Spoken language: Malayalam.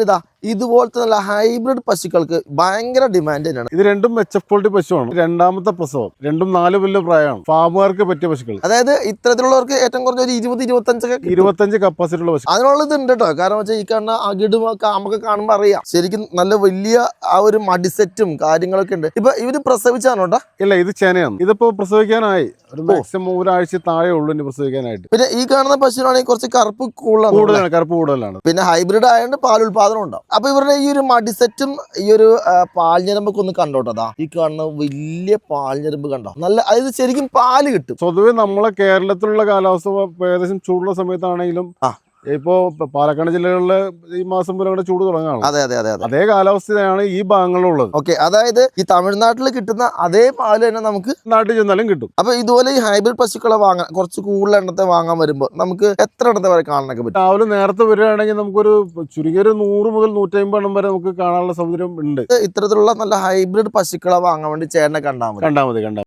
ഇതാ ഇതുപോലത്തെ നല്ല ഹൈബ്രിഡ് പശുക്കൾക്ക് ഭയങ്കര ഡിമാൻഡ് തന്നെയാണ്. ഇത് രണ്ടും ക്വാളിറ്റി പശുവാണ്. രണ്ടാമത്തെ പ്രസവം. രണ്ടും നാല് വലിയ പ്രായമാണ്. ഫാമുകാർക്ക് പറ്റിയ പശുക്കൾ അതായത് ഇത്തരത്തിലുള്ളവർക്ക് ഏറ്റവും കുറഞ്ഞ ഒരു ഇരുപത് ഇരുപത്തഞ്ചൊക്കെ. ഇരുപത്തഞ്ച് കപ്പാസിറ്റി ഉള്ള പശു. അതിനുള്ളത് ഉണ്ട് കേട്ടോ കാരണം വെച്ചാൽ ഈ കാണുന്ന അകിടും കാമൊക്കെ കാണുമ്പോൾ അറിയാം. ശരിക്കും നല്ല വലിയ ആ ഒരു മടിസെറ്റും കാര്യങ്ങളൊക്കെ ഉണ്ട്. ഇപ്പൊ ഇവർ പ്രസവിച്ചാണോ ഇല്ല ഇത് ചെനയാണ്. ഇതിപ്പോ പ്രസവിക്കാനായി. ഒരു മാക്സിമം ഒരാഴ്ച താഴെ ഉള്ളൂ ഇനി പ്രസവിക്കാനായിട്ട്. പിന്നെ ഈ കാണുന്ന പശുവിനാണെങ്കിൽ കുറച്ച് കറുപ്പ് കൂടുതലാണ് കറുപ്പ് കൂടുതലാണ്. പിന്നെ ഹൈബ്രിഡ് ആയതുകൊണ്ട് പാൽ പാലുൽപാദനം ഉണ്ടാവും. അപ്പൊ ഇവരുടെ ഈ ഒരു മടിസെറ്റും ഈ ഒരു പാൽഞ്ഞരമ്പൊക്കെ ഒന്ന് കണ്ടോട്ടതാ ഈ കാണുന്ന വലിയ പാൽഞ്ഞരമ്പ് കണ്ടോ? നല്ല അതായത് ശരിക്കും പാൽ കിട്ടും. പൊതുവെ നമ്മളെ കേരളത്തിലുള്ള കാലാവസ്ഥ ഏകദേശം ചൂടുള്ള സമയത്താണെങ്കിലും ഇപ്പോ പാലക്കാട് ജില്ലകളിൽ ഈ മാസം മുതൽ ചൂട് തുടങ്ങാണ്. അതെ അതെ അതെ അതെ. അതേ കാലാവസ്ഥയാണ് ഈ ഭാഗങ്ങളിലുള്ളത്. ഓക്കെ അതായത് ഈ തമിഴ്നാട്ടിൽ കിട്ടുന്ന അതേ പാൽ തന്നെ നമുക്ക് നാട്ടിൽ ചെന്നാലും കിട്ടും. അപ്പൊ ഇതുപോലെ ഈ ഹൈബ്രിഡ് പശുക്കളെ വാങ്ങാൻ കുറച്ച് കൂടുതൽ എണ്ണത്തെ വാങ്ങാൻ വരുമ്പോൾ നമുക്ക് എത്ര എണ്ണത്തെ വരെ കാണാനൊക്കെ പറ്റും? രാവിലെ നേരത്തെ വരികയാണെങ്കിൽ നമുക്കൊരു ചുരുങ്ങിയൊരു നൂറ് മുതൽ നൂറ്റമ്പത് എണ്ണം വരെ നമുക്ക് കാണാനുള്ള സൗകര്യം ഉണ്ട്. ഇത്തരത്തിലുള്ള നല്ല ഹൈബ്രിഡ് പശുക്കളെ വാങ്ങാൻ വേണ്ടി ചേട്ടനെ കണ്ടാൽ മതി. കണ്ടാൽ മതി കണ്ടാൽ